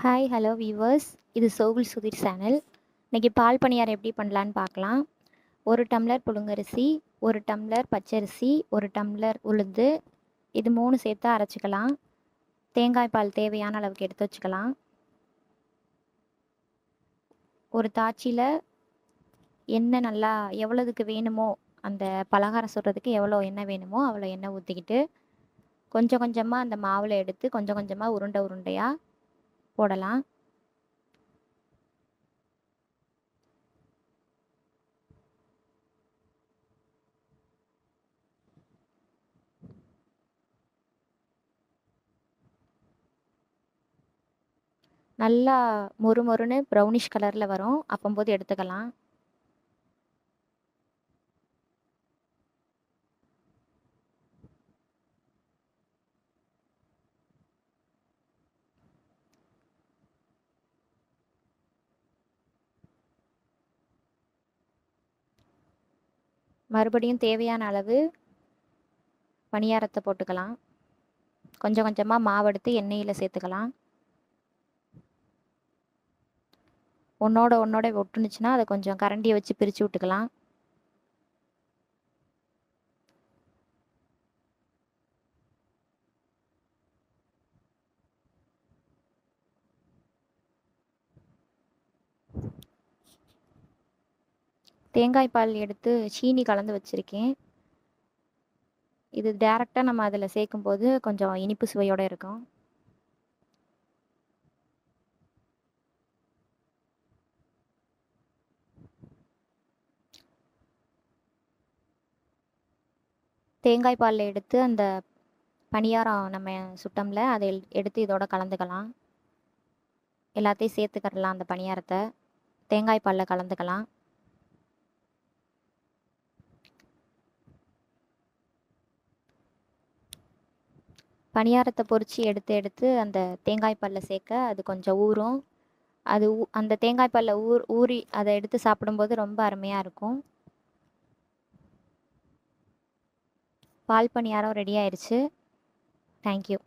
Hi hello viewers இது சோகுல் Sudhir channel இன்றைக்கி பால் பணியாரம் எப்படி பண்ணலான்னு பார்க்கலாம். ஒரு டம்ளர் புழுங்கரிசி ஒரு டம்ளர் பச்சரிசி ஒரு டம்ளர் உளுந்து இது மூணு சேர்த்து அரைச்சிக்கலாம். தேங்காய் பால் தேவையான அளவுக்கு எடுத்து வச்சுக்கலாம். ஒரு தாச்சியில் எண்ணெய் நல்லா எவ்வளோதுக்கு வேணுமோ அந்த பலகாரம் சுடுறதுக்கு எவ்வளோ எண்ணெய் வேணுமோ அவ்வளோ எண்ணெய் ஊற்றிக்கிட்டு கொஞ்சம் கொஞ்சமாக அந்த மாவில் எடுத்து கொஞ்சம் கொஞ்சமாக உருண்டை உருண்டையாக போடலாம். நல்லா மொறு மொறுன்னு ப்ரௌனிஷ் கலரில் வரும். அப்பம்போது எடுத்துக்கலாம். மறுபடியும் தேவையான அளவு பணியாரத்தை போட்டுக்கலாம். கொஞ்சம் கொஞ்சமாக மாவெடுத்து எண்ணெயில் சேர்த்துக்கலாம். ஒன்றோட ஒன்றோட ஒட்டுனுச்சுன்னா அதை கொஞ்சம் கரண்டியை வச்சு பிரித்து விட்டுக்கலாம். தேங்காய் பால் எடுத்து சீனி கலந்து வச்சுருக்கேன். இது டேரெக்டாக நம்ம அதில் சேர்க்கும்போது கொஞ்சம் இனிப்பு சுவையோடு இருக்கும். தேங்காய் பாலில் எடுத்து அந்த பணியாரம் நம்ம சுட்டோம்ல அதை எடுத்து இதோட கலந்துக்கலாம். எல்லாத்தையும் சேர்த்துக்கிறலாம் அந்த பணியாரத்தை. தேங்காய் பாலில் கலந்துக்கலாம். பணியாரத்தை பொறிச்சு எடுத்து எடுத்து அந்த தேங்காய் பல்ல சேர்க்க அது கொஞ்சம் ஊறும். அது ஊ அந்த தேங்காய் பல்ல ஊர் ஊறி அதை எடுத்து சாப்பிடும்போது ரொம்ப அருமையாக இருக்கும். பால் பணியாரம் ரெடி ஆயிடுச்சு தேங்க்யூ